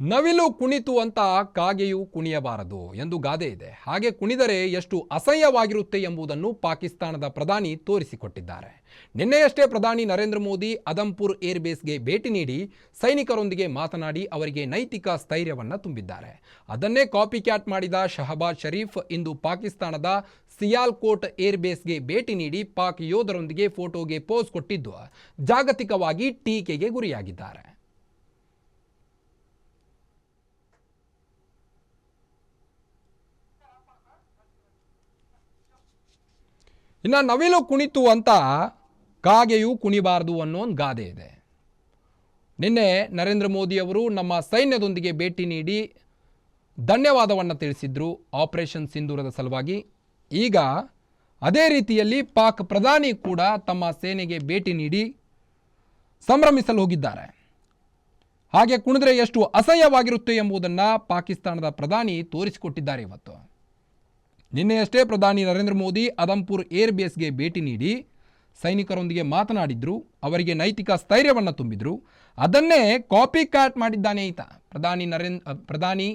ನವಿಲು ಕುಣಿತು ಅಂತ ಕಾಗೆಯು ಕುಣಿಯಬಾರದು ಎಂದು ಗಾದೆ ಇದೆ. ಹಾಗೆ ಕುಣಿದರೆ ಎಷ್ಟು ಅಸಹ್ಯವಾಗಿರುತ್ತೆ ಎಂಬುದನ್ನು ಪಾಕಿಸ್ತಾನದ ಪ್ರಧಾನಿ ತೋರಿಸಿಕೊಟ್ಟಿದ್ದಾರೆ. ನಿನ್ನೆಯಷ್ಟೇ ಪ್ರಧಾನಿ ನರೇಂದ್ರ ಮೋದಿ ಅದಂಪುರ್ ಏರ್ಬೇಸ್ಗೆ ಭೇಟಿ ನೀಡಿ ಸೈನಿಕರೊಂದಿಗೆ ಮಾತನಾಡಿ ಅವರಿಗೆ ನೈತಿಕ ಸ್ಥೈರ್ಯವನ್ನು ತುಂಬಿದ್ದಾರೆ. ಅದನ್ನೇ ಕಾಪಿ ಕ್ಯಾಟ್ ಮಾಡಿದ ಶಹಬಾಜ್ ಶರೀಫ್ ಇಂದು ಪಾಕಿಸ್ತಾನದ ಸಿಯಾಲ್ಕೋಟ್ ಏರ್ಬೇಸ್ಗೆ ಭೇಟಿ ನೀಡಿ ಪಾಕ್ ಯೋಧರೊಂದಿಗೆ ಫೋಟೋಗೆ ಪೋಸ್ ಕೊಟ್ಟಿದ್ದು ಜಾಗತಿಕವಾಗಿ ಟೀಕೆಗೆ ಗುರಿಯಾಗಿದ್ದಾರೆ. ಇನ್ನು ನವಿಲು ಕುಣಿತು ಅಂತ ಕಾಗೆಯು ಕುಣಿಬಾರದು ಅನ್ನೋ ಒಂದು ಗಾದೆ ಇದೆ. ನಿನ್ನೆ ನರೇಂದ್ರ ಮೋದಿ ಅವರು ನಮ್ಮ ಸೈನ್ಯದೊಂದಿಗೆ ಭೇಟಿ ನೀಡಿ ಧನ್ಯವಾದವನ್ನು ತಿಳಿಸಿದ್ರು ಆಪರೇಷನ್ ಸಿಂಧೂರದ ಸಲುವಾಗಿ. ಈಗ ಅದೇ ರೀತಿಯಲ್ಲಿ ಪಾಕ್ ಪ್ರಧಾನಿ ಕೂಡ ತಮ್ಮ ಸೇನೆಗೆ ಭೇಟಿ ನೀಡಿ ಸಂಭ್ರಮಿಸಲು ಹೋಗಿದ್ದಾರೆ. ಹಾಗೆ ಕುಣಿದ್ರೆ ಎಷ್ಟು ಅಸಹ್ಯವಾಗಿರುತ್ತೆ ಎಂಬುದನ್ನು ಪಾಕಿಸ್ತಾನದ ಪ್ರಧಾನಿ ತೋರಿಸಿಕೊಟ್ಟಿದ್ದಾರೆ ಇವತ್ತು. ನಿನ್ನೆಯಷ್ಟೇ ಪ್ರಧಾನಿ ನರೇಂದ್ರ ಮೋದಿ ಅದಂಪುರ್ ಏರ್ ಬೇಸ್ಗೆ ಭೇಟಿ ನೀಡಿ ಸೈನಿಕರೊಂದಿಗೆ ಮಾತನಾಡಿದ್ರು, ಅವರಿಗೆ ನೈತಿಕ ಸ್ಥೈರ್ಯವನ್ನು ತುಂಬಿದ್ರು. ಅದನ್ನೇ ಕಾಪಿ ಕ್ಯಾಟ್ ಮಾಡಿದ್ದಾನೆ ಈತ. ಪ್ರಧಾನಿ ನರೇಂದ್ರ ಪ್ರಧಾನಿ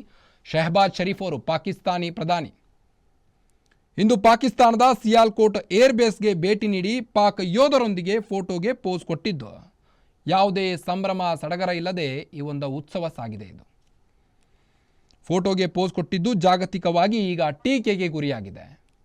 ಶೆಹಬಾಜ್ ಶರೀಫ್ ಅವರು ಪಾಕಿಸ್ತಾನಿ ಪ್ರಧಾನಿ. ಇಂದು ಪಾಕಿಸ್ತಾನದ ಸಿಯಾಲ್ಕೋಟ್ ಏರ್ ಬೇಸ್ಗೆ ಭೇಟಿ ನೀಡಿ ಪಾಕ್ ಯೋಧರೊಂದಿಗೆ ಫೋಟೋಗೆ ಪೋಸ್ ಕೊಟ್ಟಿದ್ದು. ಯಾವುದೇ ಸಂಭ್ರಮ, ಸಡಗರ ಇಲ್ಲದೆ ಈ ಒಂದು ಉತ್ಸವ ಸಾಗಿದೆ ಇದು. ಫೋಟೋಗೆ ಪೋಸ್ ಕೊಟ್ಟಿದ್ದು ಜಾಗತಿಕವಾಗಿ ಈಗ ಟೀಕೆಗೆ ಗುರಿಯಾಗಿದೆ.